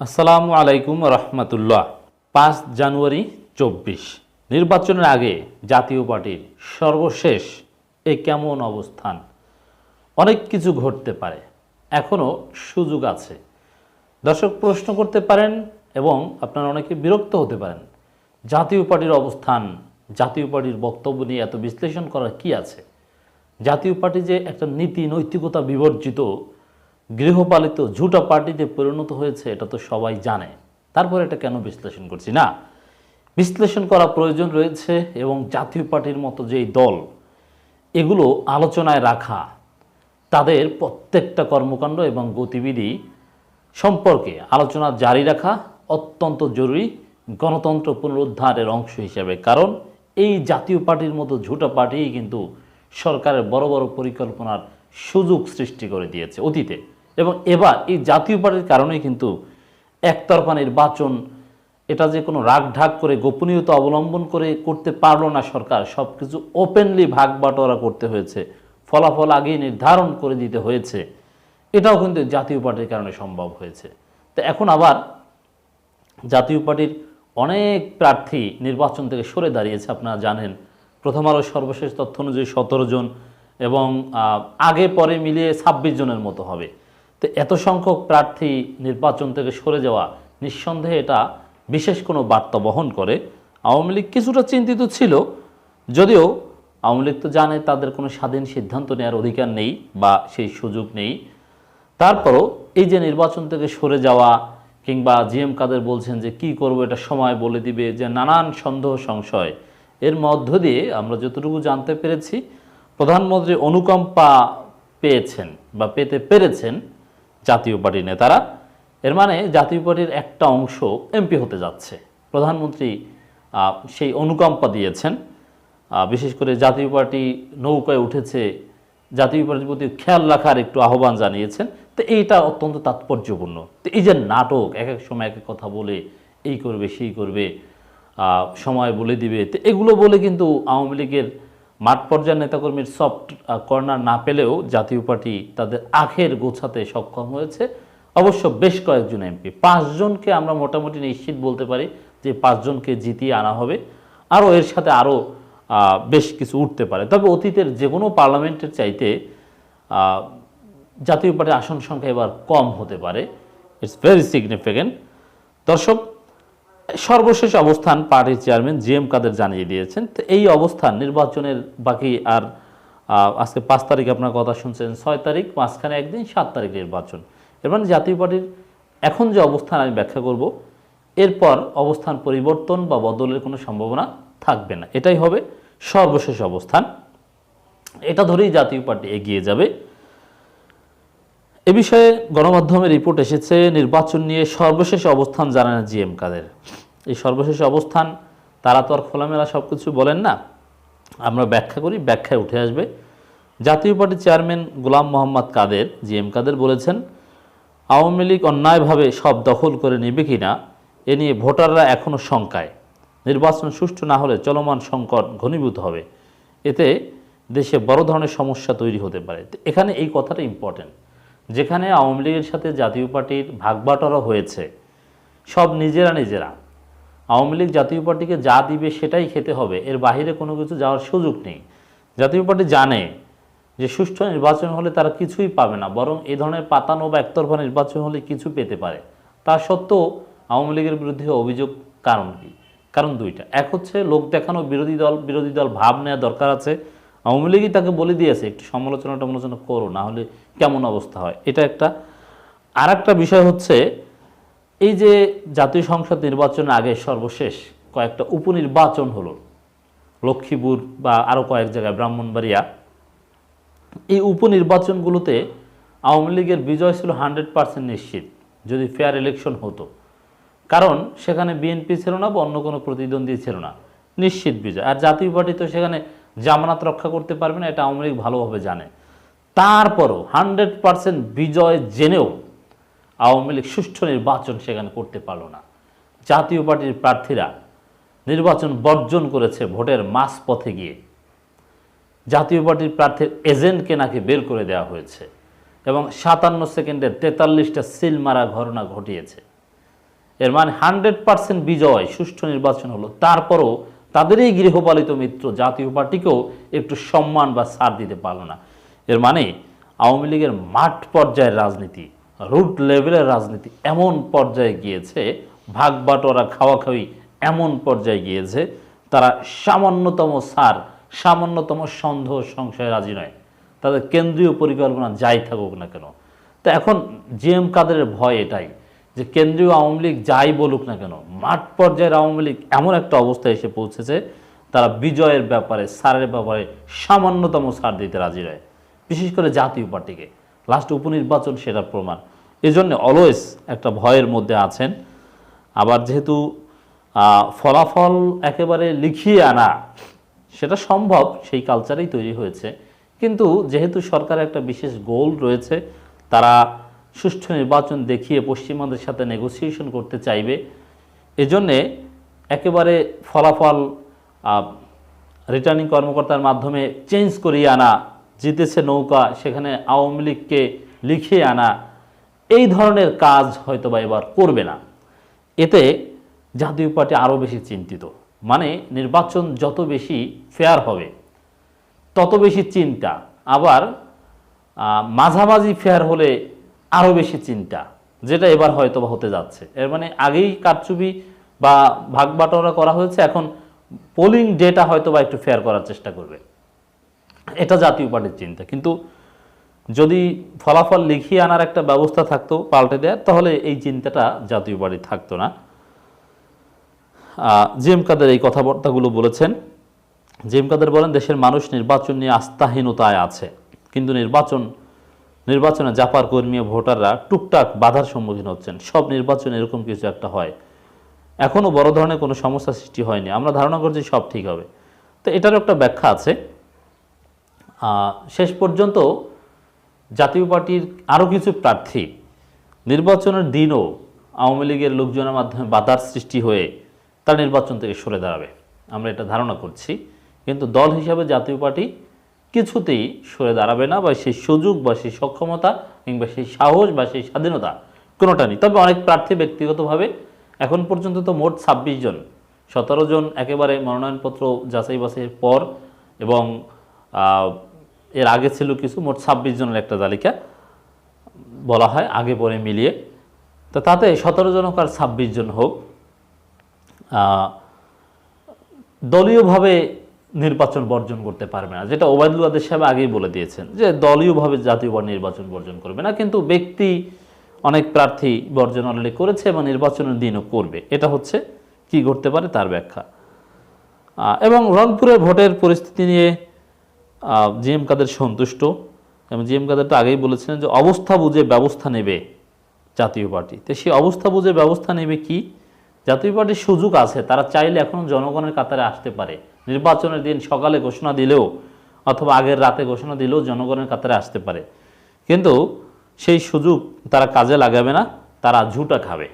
আসসালামু আলাইকুম রহমতুল্লাহ। পাঁচ জানুয়ারি চব্বিশ। নির্বাচনের আগে জাতীয় পার্টির সর্বশেষ এ কেমন অবস্থান? অনেক কিছু ঘটতে পারে। এখনও সুযোগ আছে। দর্শক প্রশ্ন করতে পারেন এবং আপনারা অনেকে বিরক্ত হতে পারেন। জাতীয় পার্টির অবস্থান, জাতীয় পার্টির বক্তব্য নিয়ে এত বিশ্লেষণ করার কি আছে? জাতীয় পার্টি যে একটা নীতি নৈতিকতা বিবর্জিত গৃহপালিত ঝুটা পার্টিতে পরিণত হয়েছে, এটা তো সবাই জানে। তারপর এটা কেন বিশ্লেষণ করছি? না, বিশ্লেষণ করা প্রয়োজন রয়েছে এবং জাতীয় পার্টির মতো যেই দল, এগুলো আলোচনায় রাখা, তাদের প্রত্যেকটা কর্মকাণ্ড এবং গতিবিধি সম্পর্কে আলোচনা জারি রাখা অত্যন্ত জরুরি গণতন্ত্র পুনরুদ্ধারের অংশ হিসেবে। কারণ এই জাতীয় পার্টির মতো ঝুটা পার্টিই কিন্তু সরকারের বড় বড় পরিকল্পনার সুযোগ সৃষ্টি করে দিয়েছে অতীতে। এবং এবার এই জাতীয় পার্টির কারণেই কিন্তু একতরফা নির্বাচন, এটা যে কোনো রাগ ঢাক করে গোপনীয়তা অবলম্বন করে করতে পারল না সরকার সব কিছু ওপেনলি ভাগ বাটোয়ারা করতে হয়েছে। ফলাফল আগেই নির্ধারণ করে দিতে হয়েছে। এটাও কিন্তু জাতীয় পার্টির কারণে সম্ভব হয়েছে। তো এখন আবার জাতীয় পার্টির অনেক প্রার্থী নির্বাচন থেকে সরে দাঁড়িয়েছে, আপনারা জানেন। প্রথম আলো সর্বশেষ তথ্য অনুযায়ী সতেরো জন এবং আগে পরে মিলিয়ে ছাব্বিশ জনের মতো হবে। তো এত সংখ্যক প্রার্থী নির্বাচন থেকে সরে যাওয়া নিঃসন্দেহে এটা বিশেষ কোনো বার্তা বহন করে। আওয়ামী লীগ কিছুটা চিন্তিত ছিল, যদিও আওয়ামী লীগ তো জানে তাদের কোনো স্বাধীন সিদ্ধান্ত নেওয়ার অধিকার নেই বা সেই সুযোগ নেই। তারপরও এই যে নির্বাচন থেকে সরে যাওয়া কিংবা জিএম কাদের বলছেন যে কি করব এটা সময় বলে দিবে, যে নানান সন্দেহ সংশয়, এর মধ্য দিয়ে আমরা যতটুকু জানতে পেরেছি, প্রধানমন্ত্রী অনুকম্পা পেয়েছেন বা পেতে পেরেছেন জাতীয় পার্টির নেতারা। এর মানে জাতীয় পার্টির একটা অংশ এমপি হতে যাচ্ছে। প্রধানমন্ত্রী সেই অনুকম্পা দিয়েছেন। বিশেষ করে জাতীয় পার্টি নৌকায় উঠেছে। জাতীয় পার্টির প্রতি খেয়াল রাখার একটু আহ্বান জানিয়েছেন। তো এইটা অত্যন্ত তাৎপর্যপূর্ণ। তো এই যে নাটক, এক এক সময় এক এক কথা বলে, এই করবে, সেই করবে সময় বলে দিবে, তো এগুলো বলে কিন্তু আওয়ামী লীগের মাঠ পর্যায়ের নেতাকর্মীর সফট কর্নার না পেলেও জাতীয় পার্টি তাদের আখের গোছাতে সক্ষম হয়েছে। অবশ্য বেশ কয়েকজন এমপি। পাঁচজনকে আমরা মোটামুটি নিশ্চিত বলতে পারি যে পাঁচজনকে জিতিয়ে আনা হবে। আরও এর সাথে আরও বেশ কিছু উঠতে পারে। তবে অতীতের যে কোনো পার্লামেন্টের চাইতে জাতীয় পার্টির আসন সংখ্যা এবার কম হতে পারে। ইটস ভেরি সিগনিফিক্যান্ট দর্শক সর্বশেষ অবস্থান পার্টির চেয়ারম্যান জি এম কাদের জানিয়ে দিয়েছেন। তো এই অবস্থান নির্বাচনের বাকি আর আজকে পাঁচ তারিখ আপনার কথা শুনছেন, ছয় তারিখ, মাঝখানে একদিন, সাত তারিখ নির্বাচন। এর মানে জাতীয় পার্টির এখন যে অবস্থান আমি ব্যাখ্যা করব, এরপর অবস্থান পরিবর্তন বা বদলের কোনো সম্ভাবনা থাকবে না। এটাই হবে সর্বশেষ অবস্থান। এটা ধরেই জাতীয় পার্টি এগিয়ে যাবে। এ বিষয়ে গণমাধ্যমে রিপোর্ট এসেছে, নির্বাচন নিয়ে সর্বশেষ অবস্থান জানান জি এম কাদের। এই সর্বশেষ অবস্থান, তারা তো আর খোলামেলা সব কিছু বলেন না। আমরা ব্যাখ্যা করি, ব্যাখ্যায় উঠে আসবে। জাতীয় পার্টির chairman Golam Mohammad Quader G M Quader বলেছেন, আওয়ামী লীগ অন্যায়ভাবে সব দখল করে নেবে কিনা, এ নিয়ে ভোটাররা এখনও শঙ্কায়। নির্বাচন সুষ্ঠু না হলে চলমান সংকট ঘনীভূত হবে। এতে দেশে বড় ধরনের সমস্যা তৈরি হতে পারে। এখানে এই কথাটা ইম্পর্টেন্ট যেখানে আওয়ামী লীগের সাথে জাতীয় পার্টির ভাগবাটোয়ারা হয়েছে। সব নিজেরা নিজেরা। আওয়ামী লীগ জাতীয় পার্টিকে যা দিবে সেটাই খেতে হবে। এর বাইরে কোনো কিছু যাওয়ার সুযোগ নেই। জাতীয় পার্টি জানে যে সুষ্ঠু নির্বাচন হলে তারা কিছুই পাবে না, বরং এ ধরনের পাতানো বা একতরফা নির্বাচন হলে কিছু পেতে পারে। তা সত্ত্বেও আওয়ামী লীগের বিরুদ্ধে অভিযোগ কারণ কি? কারণ দুইটা। এক হচ্ছে লোক দেখানো বিরোধী দল বিরোধী দল ভাব নেওয়া দরকার আছে। আওয়ামী লীগই তাকে বলে দিয়েছে, একটু সমালোচনা টমালোচনা করো, না হলে কেমন অবস্থা হয়? এটা একটা আর একটা বিষয় হচ্ছে, এই যে জাতীয় সংসদ নির্বাচনের আগে সর্বশেষ কয়েকটা উপনির্বাচন হলো, লক্ষ্মীপুর বা আরও কয়েক জায়গায়, ব্রাহ্মণবাড়িয়া, এই উপনির্বাচনগুলোতে আওয়ামী লীগের বিজয় ছিল হান্ড্রেড পার্সেন্ট নিশ্চিত, যদি ফেয়ার ইলেকশন হতো। কারণ সেখানে বিএনপি ছিল না বা অন্য কোনো প্রতিদ্বন্দ্বী ছিল না, নিশ্চিত বিজয়। আর জাতীয় পার্টি তো সেখানে জামানাত রক্ষা করতে পারবে না, এটা আওয়ামী লীগ ভালোভাবে জানে। তারপরও হান্ড্রেড পার্সেন্ট বিজয় জেনেও আওয়ামী লীগ সুষ্ঠু নির্বাচন সেখানে করতে পারল না। জাতীয় পার্টির প্রার্থীরা নির্বাচন বর্জন করেছে ভোটের মাস পথে গিয়ে। জাতীয় পার্টির প্রার্থীর এজেন্টকে নাকি বের করে দেওয়া হয়েছে এবং সাতান্ন সেকেন্ডে তেতাল্লিশটা সিল মারা ঘটনা ঘটিয়েছে। এর মানে হান্ড্রেড পার্সেন্ট বিজয়, সুষ্ঠু নির্বাচন হলো। তারপরও তাদের এই গৃহপালিত মিত্র জাতীয় পার্টিকেও একটু সম্মান বা ছাড় দিতে পারল না। এর মানে আওয়ামী লীগের মাঠ পর্যায়ের রাজনীতি রুট লেভেলের রাজনীতি এমন পর্যায়ে গিয়েছে, ভাগ বাটোয়ারা খাওয়াখাওয়ি এমন পর্যায়ে গিয়েছে, তারা সামান্যতম সার সামান্যতম সন্দেহ সংশয়ে রাজি নয়। তাদের কেন্দ্রীয় পরিকল্পনা যাই থাকুক না কেন। তো এখন জিএম কাদের ভয় এটাই। যে কেন্দ্রীয় আওয়ামী লীগ যাই বলুক না কেন, মাঠ পর্যায়ের আওয়ামী লীগ এমন একটা অবস্থায় এসে পৌঁছেছে, তারা বিজয়ের ব্যাপারে, সারের ব্যাপারে সামান্যতম সার দিতে রাজি নয়, বিশেষ করে জাতীয় পার্টিকে। লাস্ট উপনির্বাচন সেটার প্রমাণ। এজন্য অলওয়েজ একটা ভয়ের মধ্যে আছেন। আবার যেহেতু ফলাফল একেবারে লিখিয়ে আনা, সেটা সম্ভব, সেই কালচারেই তৈরি হয়েছে। কিন্তু যেহেতু সরকারের একটা বিশেষ গোল রয়েছে, তারা সুষ্ঠু নির্বাচন দেখিয়ে পশ্চিমবঙ্গের সাথে নেগোসিয়েশন করতে চাইবে। এজন্যে একেবারে ফলাফল রিটার্নিং কর্মকর্তার মাধ্যমে চেঞ্জ করিয়ে আনা, জিতেছে নৌকা, সেখানে আওয়ামী লীগকে লিখিয়ে আনা, এই ধরনের কাজ হয়তো বা এবার করবে না। এতে জাতীয় পার্টি আরও বেশি চিন্তিত। মানে নির্বাচন যত বেশি ফেয়ার হবে, তত বেশি চিন্তা। আবার মাঝামাঝি ফেয়ার হলে আরও বেশি চিন্তা, যেটা এবার হয়তো বা হতে যাচ্ছে। এর মানে আগেই কারচুপি বা ভাগ বাটোয়ারা করা হয়েছে, এখন পোলিং ডেটা হয়তো বা একটু ফেয়ার করার চেষ্টা করবে। এটা জাতীয় পার্টির চিন্তা, কিন্তু যদি ফলাফল লিখিয়ে আনার একটা ব্যবস্থা থাকতো পাল্টে দেওয়ার তাহলে এই চিন্তাটা জাতীয় পার্টি থাকতো না। জি এম কাদের এই কথাবার্তাগুলো বলেছেন। জি এম কাদের বলেন, দেশের মানুষ নির্বাচন নিয়ে আস্থাহীনতায় আছে, কিন্তু নির্বাচন নির্বাচনে জাপার কর্মী ভোটাররা টুকটাক বাধার সম্মুখীন হচ্ছেন। সব নির্বাচন এরকম কিছু একটা হয়। এখনও বড় ধরনের কোনো সমস্যা সৃষ্টি হয়নি। আমরা ধারণা করছি সব ঠিক হবে। তো এটারও একটা ব্যাখ্যা আছে। শেষ পর্যন্ত জাতীয় পার্টির আরও কিছু প্রার্থী নির্বাচনের দিনও আওয়ামী লীগের লোকজনের মাধ্যমে বাধার সৃষ্টি হয়ে তার নির্বাচন থেকে সরে দাঁড়াবে। আমরা এটা ধারণা করছি। কিন্তু দল হিসাবে জাতীয় পার্টি কিছুতেই সরে দাঁড়াবে না বা সেই সুযোগ বা সেই সক্ষমতা কিংবা সেই সাহস বা সেই স্বাধীনতা কোনোটা নেই। তবে অনেক প্রার্থী ব্যক্তিগতভাবে এখন পর্যন্ত তো মোট ছাব্বিশ জন, সতেরো জন একেবারে মনোনয়নপত্র যাচাই বাছাইয়ের পর এবং এর আগে ছিল কিছু, মোট ছাব্বিশ জনের একটা তালিকা বলা হয়, আগে পরে মিলিয়ে। তো তাতে সতেরো জন হোক আর ছাব্বিশ জন হোক দলীয়ভাবে নির্বাচন বর্জন করতে পারবে না। যেটা ওবায়দুল কাদের সাহেব আগেই বলে দিয়েছেন যে দলীয়ভাবে জাতীয় নির্বাচন বর্জন করবে না, কিন্তু ব্যক্তি অনেক প্রার্থী বর্জন অলরেডি করেছে এবং নির্বাচনের দিনও করবে। এটা হচ্ছে কি ঘটতে পারে তার ব্যাখ্যা। এবং রংপুরের ভোটের পরিস্থিতি নিয়ে জি এম কাদের সন্তুষ্ট? এবং জি এম কাদের তো আগেই বলেছিলেন যে অবস্থা বুঝে ব্যবস্থা নেবে জাতীয় পার্টি। তো সেই অবস্থা বুঝে ব্যবস্থা নেবে কি? জাতীয় পার্টির সুযোগ আছে, তারা চাইলে এখন জনগণের কাতারে আসতে পারে। নির্বাচনের দিন সকালে ঘোষণা দিলেও অথবা আগের রাতে ঘোষণা দিলেও জনগণের কাতারে আসতে পারে। কিন্তু সেই সুযোগ তারা কাজে লাগাবে না, তারা ঝুটা খাবে।